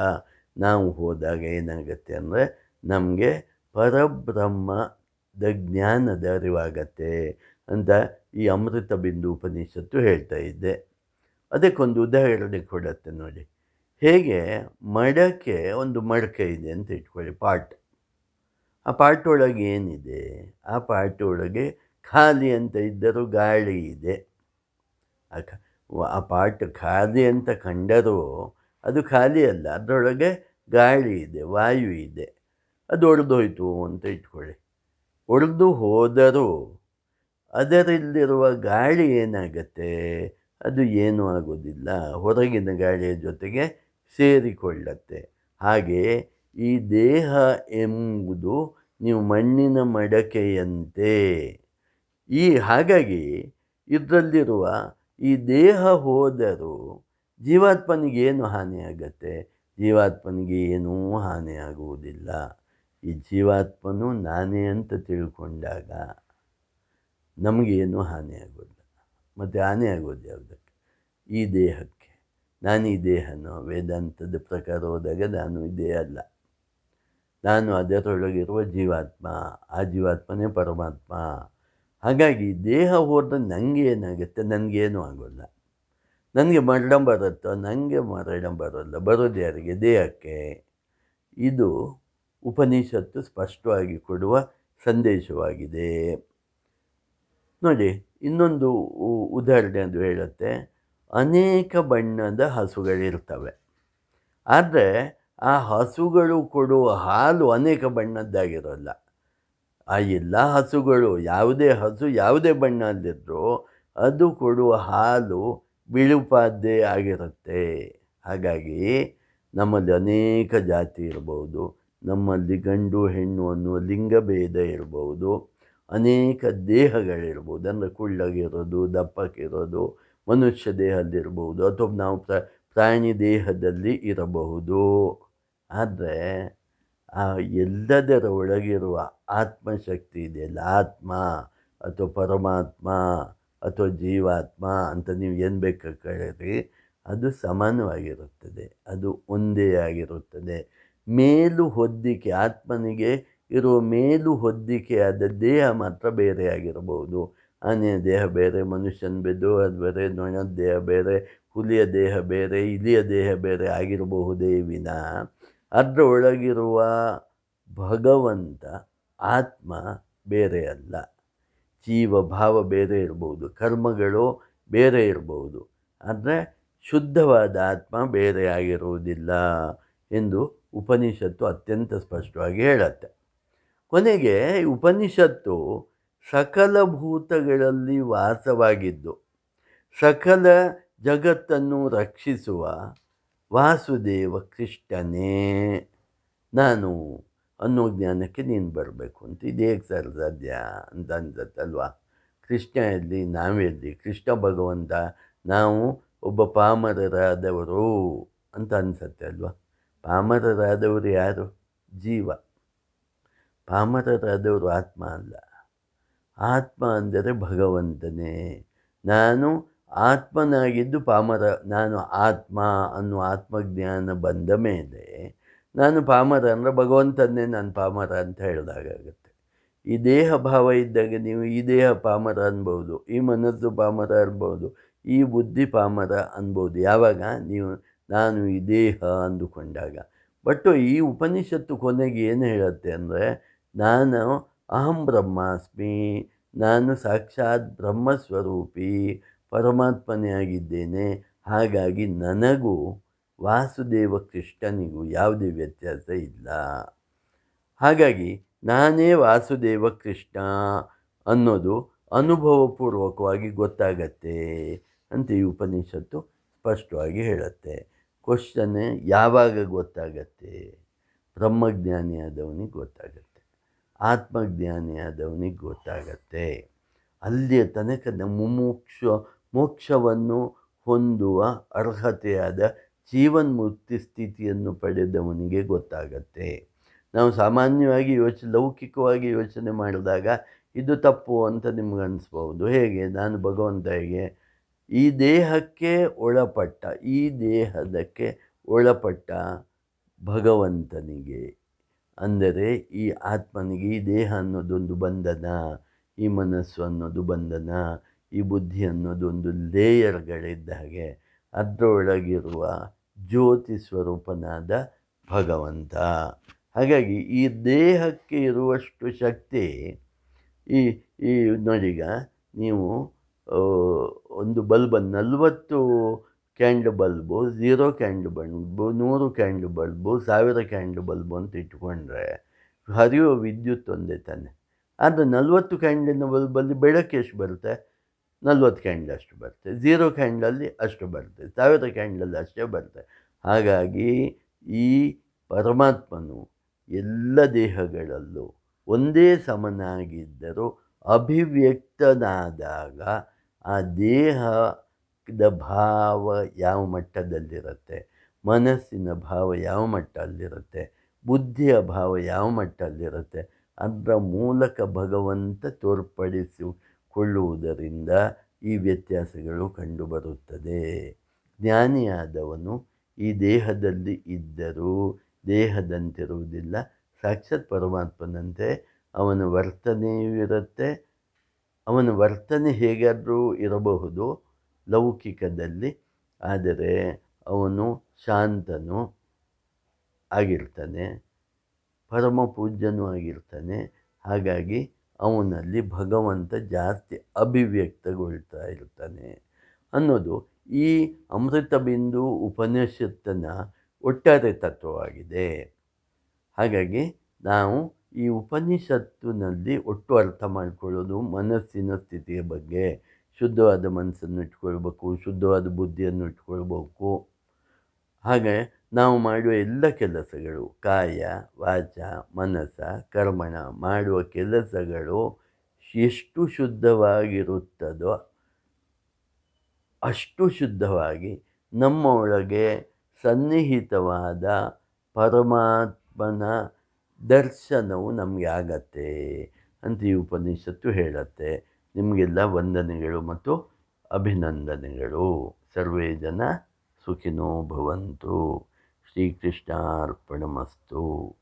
ನಾವು ಹೋದಾಗ ಏನಾಗುತ್ತೆ ಅಂದರೆ ನಮಗೆ ಪರಬ್ರಹ್ಮದ ಜ್ಞಾನದ ಅರಿವಾಗತ್ತೆ ಅಂತ ಈ ಅಮೃತ ಬಿಂದು ಉಪನಿಷತ್ತು ಹೇಳ್ತಾ ಇದ್ದೆ. ಅದಕ್ಕೊಂದು ಉದಾಹರಣೆ ಕೊಡತ್ತೆ ನೋಡಿ. ಹೇಗೆ? ಮಡಕೆ ಒಂದು ಮಡಕೆ ಇದೆ ಅಂತ ಇಟ್ಕೊಳ್ಳಿ, ಪಾಟ್. ಆ ಪಾಟ್ ಒಳಗೆ ಏನಿದೆ? ಆ ಪಾಟ್ ಒಳಗೆ ಖಾಲಿ ಅಂತ ಇದ್ದರೂ ಗಾಳಿ ಇದೆ. ಆ ಆ ಪಾಟ್ ಖಾಲಿ ಅಂತ ಕಂಡರೂ ಅದು ಖಾಲಿ ಅಲ್ಲ, ಅದರೊಳಗೆ ಗಾಳಿ ಇದೆ, ವಾಯು ಇದೆ. ಅದು ಒಡೆದೋಯ್ತು ಅಂತ ಇಟ್ಕೊಳ್ಳಿ. ಒಡೆದು ಹೋದರೂ ಅದರಲ್ಲಿರುವ ಗಾಳಿ ಏನಾಗತ್ತೆ? ಅದು ಏನೂ ಆಗೋದಿಲ್ಲ. ಹೊರಗಿನ ಗಾಳಿಯ ಜೊತೆಗೆ ಸೇರಿಕೊಳ್ಳತ್ತೆ. ಹಾಗೆ ಈ ದೇಹ ಎಂಬುದು ನೀವು ಮಣ್ಣಿನ ಮಡಕೆಯಂತೆ. ಈ ಹಾಗಾಗಿ ಇದರಲ್ಲಿರುವ ಈ ದೇಹ ಹೋದರೂ ಜೀವಾತ್ಮನಿಗೆ ಏನು ಹಾನಿಯಾಗತ್ತೆ ಜೀವಾತ್ಮನಿಗೆ ಏನೂ ಹಾನಿಯಾಗುವುದಿಲ್ಲ ಈ ಜೀವಾತ್ಮನು ನಾನೇ ಅಂತ ತಿಳ್ಕೊಂಡಾಗ ನಮಗೇನು ಹಾನಿಯಾಗೋದಿಲ್ಲ ಮತ್ತು ಹಾನಿಯಾಗೋದು ಯಾವುದಕ್ಕೆ? ಈ ದೇಹಕ್ಕೆ. ನಾನು ಈ ದೇಹನೋ ವೇದಾಂತದ ಪ್ರಕಾರ ಹೋದಾಗ ನಾನು ಇದೇ ಅಲ್ಲ. ನಾನು ಅದರೊಳಗಿರುವ ಜೀವಾತ್ಮ, ಆ ಜೀವಾತ್ಮನೇ ಪರಮಾತ್ಮ. ಹಾಗಾಗಿ ದೇಹ ಹೋದರೆ ನನಗೆ ಏನಾಗುತ್ತೆ? ನನಗೇನು ಆಗೋಲ್ಲ. ನನಗೆ ಮರಣ ಬರುತ್ತೋ? ನನಗೆ ಮರಣ ಬರೋಲ್ಲ. ಬರೋದು ಯಾರಿಗೆ? ದೇಹಕ್ಕೆ. ಇದು ಉಪನಿಷತ್ತು ಸ್ಪಷ್ಟವಾಗಿ ಕೊಡುವ ಸಂದೇಶವಾಗಿದೆ. ನೋಡಿ, ಇನ್ನೊಂದು ಉದಾಹರಣೆ ಅದು ಹೇಳುತ್ತೆ. ಅನೇಕ ಬಣ್ಣದ ಹಸುಗಳಿರ್ತವೆ. ಆದರೆ ಆ ಹಸುಗಳು ಕೊಡುವ ಹಾಲು ಅನೇಕ ಬಣ್ಣದ್ದಾಗಿರೋಲ್ಲ. ಆ ಎಲ್ಲ ಹಸುಗಳು ಯಾವುದೇ ಹಸು ಯಾವುದೇ ಬಣ್ಣದಲ್ಲಿದ್ದರೂ ಅದು ಕೊಡುವ ಹಾಲು ಬಿಳುಪಾದ್ದೇ ಆಗಿರುತ್ತೆ. ಹಾಗಾಗಿ ನಮ್ಮಲ್ಲಿ ಅನೇಕ ಜಾತಿ ಇರಬಹುದು ನಮ್ಮಲ್ಲಿ ಗಂಡು, ಹೆಣ್ಣು ಅನ್ನುವ ಲಿಂಗಭೇದ ಇರಬಹುದು ಅನೇಕ ದೇಹಗಳಿರ್ಬೋದು, ಅಂದರೆ ಕುಳ್ಳಗಿರೋದು ದಪ್ಪಕ್ಕಿರೋದು ಮನುಷ್ಯ ದೇಹದಲ್ಲಿರ್ಬೋದು ಅಥವಾ ನಾವು ಪ್ರ ಪ್ರಾಣಿ ದೇಹದಲ್ಲಿ ಇರಬಹುದು. ಆದರೆ ಆ ಎಲ್ಲದರ ಒಳಗಿರುವ ಆತ್ಮಶಕ್ತಿ ಇದೆಯಲ್ಲ, ಆತ್ಮ ಅಥವಾ ಪರಮಾತ್ಮ ಅಥವಾ ಜೀವಾತ್ಮ ಅಂತ ನೀವು ಏನು ಬೇಕು ಕರೀರಿ ಅದು ಸಮಾನವಾಗಿರುತ್ತದೆ, ಅದು ಒಂದೇ ಆಗಿರುತ್ತದೆ. ಮೇಲು ಹೊದ್ದಿಕೆ ಆತ್ಮನಿಗೆ ಇರುವ ಮೇಲು ಹೊದ್ದಿಕೆಯಾದ ದೇಹ ಮಾತ್ರ ಬೇರೆಯಾಗಿರಬಹುದು ಆನೆಯ ದೇಹ ಬೇರೆ, ಮನುಷ್ಯನ ಬೆದು ಅದು ಬೇರೆ, ನೊಣದ ದೇಹ ಬೇರೆ, ಹುಲಿಯ ದೇಹ ಬೇರೆ, ಇಲಿಯ ದೇಹ ಬೇರೆ ಆಗಿರಬಹುದೇ ವಿನ. ಅದರ ಒಳಗಿರುವ ಭಗವಂತ ಆತ್ಮ ಬೇರೆ ಅಲ್ಲ. ಜೀವ ಭಾವ ಬೇರೆ ಇರ್ಬೋದು, ಕರ್ಮಗಳು ಬೇರೆ ಇರ್ಬೋದು. ಆದರೆ ಶುದ್ಧವಾದ ಆತ್ಮ ಬೇರೆ ಆಗಿರುವುದಿಲ್ಲ ಎಂದು ಉಪನಿಷತ್ತು ಅತ್ಯಂತ ಸ್ಪಷ್ಟವಾಗಿ ಹೇಳುತ್ತೆ. ಕೊನೆಗೆ ಉಪನಿಷತ್ತು ಸಕಲ ಭೂತಗಳಲ್ಲಿ ವಾಸವಾಗಿದ್ದು, ಸಕಲ ಜಗತ್ತನ್ನು ರಕ್ಷಿಸುವ ವಾಸುದೇವ ಕೃಷ್ಣನೇ, ನಾನು ಅನ್ನೋ ಜ್ಞಾನಕ್ಕೆ ನೀನು ಬರಬೇಕು ಅಂತ ಇದು ಹೇಗೆ ಸರ್ ಸಾಧ್ಯ ಅಂತ ಅನ್ಸತ್ತಲ್ವಾ? ಕೃಷ್ಣ ಎಲ್ಲಿ ನಾವೆಲ್ಲಿ ಕೃಷ್ಣ ಭಗವಂತ, ನಾವು ಒಬ್ಬ ಪಾಮರರಾದವರು ಅಂತ ಅನ್ಸತ್ತೆ ಅಲ್ವಾ ಪಾಮರರಾದವರು ಯಾರು? ಜೀವ. ಪಾಮರರಾದವರು ಆತ್ಮ ಅಲ್ಲ. ಆತ್ಮ ಅಂದರೆ ಭಗವಂತನೇ. ನಾನು ಆತ್ಮನಾಗಿದ್ದು ಪಾಮರ ನಾನು ಆತ್ಮ ಅನ್ನುವ ಆತ್ಮಜ್ಞಾನ ಬಂದ ಮೇಲೆ ನಾನು ಪಾಮರ ಅಂದರೆ ಭಗವಂತನೇ ನಾನು ಪಾಮರ ಅಂತ ಹೇಳಿದಾಗುತ್ತೆ ಈ ದೇಹ ಭಾವ ಇದ್ದಾಗ ನೀವು ಈ ದೇಹ ಪಾಮರ ಅನ್ಬೋದು, ಈ ಮನಸ್ಸು ಪಾಮರ ಅನ್ಬೋದು, ಈ ಬುದ್ಧಿ ಪಾಮರ ಅನ್ಬೋದು. ಯಾವಾಗ? ನೀವು, ನಾನು ಈ ದೇಹ ಅಂದುಕೊಂಡಾಗ. ಬಟ್ ಈ ಉಪನಿಷತ್ತು ಕೊನೆಗೆ ಏನು ಹೇಳುತ್ತೆ ಅಂದರೆ, ನಾನು ಅಹಂ ಬ್ರಹ್ಮಾಸ್ಮಿ, ನಾನು ಸಾಕ್ಷಾತ್ ಬ್ರಹ್ಮಸ್ವರೂಪಿ ಪರಮಾತ್ಮನೇ ಆಗಿದ್ದೇನೆ ಹಾಗಾಗಿ ನನಗೂ ವಾಸುದೇವ ಕೃಷ್ಣನಿಗೂ ಯಾವುದೇ ವ್ಯತ್ಯಾಸ ಇಲ್ಲ. ಹಾಗಾಗಿ ನಾನೇ ವಾಸುದೇವ ಕೃಷ್ಣ ಅನ್ನೋದು ಅನುಭವಪೂರ್ವಕವಾಗಿ ಗೊತ್ತಾಗತ್ತೆ ಅಂತ ಈ ಉಪನಿಷತ್ತು ಸ್ಪಷ್ಟವಾಗಿ ಹೇಳುತ್ತೆ. ಕ್ವಶನ್ ಯಾವಾಗ ಗೊತ್ತಾಗತ್ತೆ? ಬ್ರಹ್ಮಜ್ಞಾನಿಯಾದವನಿಗೆ ಗೊತ್ತಾಗತ್ತೆ. ಆತ್ಮಜ್ಞಾನಿಯಾದವನಿಗೆ ಗೊತ್ತಾಗತ್ತೆ. ಅಲ್ಲಿಯ ತನಕ ಮುಮೋಕ್ಷ ಮೋಕ್ಷವನ್ನು ಹೊಂದುವ ಅರ್ಹತೆಯಾದ ಜೀವನ್ಮುಕ್ತಿ ಸ್ಥಿತಿಯನ್ನು ಪಡೆದವನಿಗೆ ಗೊತ್ತಾಗತ್ತೆ. ನಾವು ಸಾಮಾನ್ಯವಾಗಿ ಯೋಚ, ಲೌಕಿಕವಾಗಿ ಯೋಚನೆ ಮಾಡಿದಾಗ ಇದು ತಪ್ಪು ಅಂತ ನಿಮ್ಗೆ ಅನಿಸ್ಬೋದು ಹೇಗೆ? ನಾನು ಭಗವಂತ ಹೇಗೆ ಈ ದೇಹಕ್ಕೆ ಒಳಪಟ್ಟ, ಈ ದೇಹದಕ್ಕೆ ಒಳಪಟ್ಟ ಭಗವಂತನಿಗೆ ಅಂದರೆ ಈ ಆತ್ಮನಿಗೆ ಈ ದೇಹ ಅನ್ನೋದೊಂದು ಬಂಧನ, ಈ ಮನಸ್ಸು ಅನ್ನೋದು ಬಂಧನ ಈ ಬುದ್ಧಿ ಅನ್ನೋದೊಂದು ಲೇಯರ್ಗಳಿದ್ದ ಹಾಗೆ ಅದರೊಳಗಿರುವ ಜ್ಯೋತಿ ಸ್ವರೂಪನಾದ ಭಗವಂತ. ಹಾಗಾಗಿ ಈ ದೇಹಕ್ಕೆ ಇರುವಷ್ಟು ಶಕ್ತಿ ಈ ಈ ನೋಡೀಗ ನೀವು ಒಂದು ಬಲ್ಬನ್ನು ನಲವತ್ತು candle bulb zero candle bulb, ನೂರು ಕ್ಯಾಂಡ್ ಬಲ್ಬು, ಸಾವಿರ ಕ್ಯಾಂಡ್ ಬಲ್ಬು ಅಂತ ಇಟ್ಕೊಂಡ್ರೆ ಹರಿಯುವ ವಿದ್ಯುತ್ ಒಂದೇ ತಾನೆ. ಆದರೆ ನಲವತ್ತು ಕ್ಯಾಂಡಿನ ಬಲ್ಬಲ್ಲಿ ಬೆಳಕು ಎಷ್ಟು ಬರುತ್ತೆ? ನಲ್ವತ್ತು ಕ್ಯಾಂಡಲ್ ಅಷ್ಟು ಬರುತ್ತೆ. ಝೀರೋ ಕ್ಯಾಂಡಲ್ಲಿ ಅಷ್ಟು ಬರುತ್ತೆ. ಸಾವಿರ ಕ್ಯಾಂಡಲ್ ಅಷ್ಟೇ ಬರುತ್ತೆ. ಹಾಗಾಗಿ ಈ ಪರಮಾತ್ಮನು ಎಲ್ಲ ದೇಹಗಳಲ್ಲೂ ಒಂದೇ ಸಮನಾಗಿದ್ದರೂ ಅಭಿವ್ಯಕ್ತನಾದಾಗ ಆ ದೇಹದ ಭಾವ ಯಾವ ಮಟ್ಟದಲ್ಲಿರುತ್ತೆ? ಮನಸ್ಸಿನ ಭಾವ ಯಾವ ಮಟ್ಟದಲ್ಲಿರುತ್ತೆ? ಬುದ್ಧಿಯ ಭಾವ ಯಾವ ಮಟ್ಟದಲ್ಲಿರುತ್ತೆ? ಅದರ ಮೂಲಕ ಭಗವಂತ ತೋರ್ಪಡಿಸಿಕೊಳ್ಳುವುದರಿಂದ ಈ ವ್ಯತ್ಯಾಸಗಳು ಕಂಡುಬರುತ್ತದೆ. ಜ್ಞಾನಿಯಾದವನು ಈ ದೇಹದಲ್ಲಿ ಇದ್ದರೂ ದೇಹದಂತಿರುವುದಿಲ್ಲ, ಸಾಕ್ಷಾತ್ ಪರಮಾತ್ಮನಂತೆ. ಅವನ ವರ್ತನೆಯೂ ಇರುತ್ತೆ. ಅವನ ವರ್ತನೆ ಹೇಗಾದರೂ ಇರಬಹುದು ಲೌಕಿಕದಲ್ಲಿ, ಆದರೆ ಅವನು ಶಾಂತನು ಆಗಿರ್ತಾನೆ, ಪರಮ ಪೂಜ್ಯನೂ ಆಗಿರ್ತಾನೆ. ಹಾಗಾಗಿ ಅವನಲ್ಲಿ ಭಗವಂತ ಜಾಸ್ತಿ ಅಭಿವ್ಯಕ್ತಗೊಳ್ತಾ ಇರ್ತಾನೆ ಅನ್ನೋದು ಈ ಅಮೃತ ಬಿಂದು ಉಪನಿಷತ್ತಿನ ಒಟ್ಟಾರೆ ತತ್ವವಾಗಿದೆ. ಹಾಗಾಗಿ ನಾವು ಈ ಉಪನಿಷತ್ತಿನಲ್ಲಿ ಒಟ್ಟು ಅರ್ಥ ಮಾಡಿಕೊಳ್ಳೋದು ಮನಸ್ಸಿನ ಸ್ಥಿತಿಯ ಬಗ್ಗೆ, ಶುದ್ಧವಾದ ಮನಸ್ಸನ್ನು ಇಟ್ಕೊಳ್ಬೇಕು, ಶುದ್ಧವಾದ ಬುದ್ಧಿಯನ್ನು ಇಟ್ಕೊಳ್ಬೇಕು. ಹಾಗೆ ನಾವು ಮಾಡುವ ಎಲ್ಲ ಕೆಲಸಗಳು ಕಾಯ ವಾಚ ಮನಸ ಕರ್ಮಣ ಮಾಡುವ ಕೆಲಸಗಳು ಎಷ್ಟು ಶುದ್ಧವಾಗಿರುತ್ತದೋ ಅಷ್ಟು ಶುದ್ಧವಾಗಿ ನಮ್ಮ ಒಳಗೆ ಸನ್ನಿಹಿತವಾದ ಪರಮಾತ್ಮನ ದರ್ಶನವು ನಮಗೆ ಆಗತ್ತೆ ಅಂತ ಈ ಉಪನಿಷತ್ತು ಹೇಳುತ್ತೆ. ನಿಮಗೆಲ್ಲ ವಂದನೆಗಳು ಮತ್ತು ಅಭಿನಂದನೆಗಳು. ಸರ್ವೇ ಜನ ಸುಖಿನೋ ಭವಂತು. Sri Krishna Arpanamastu.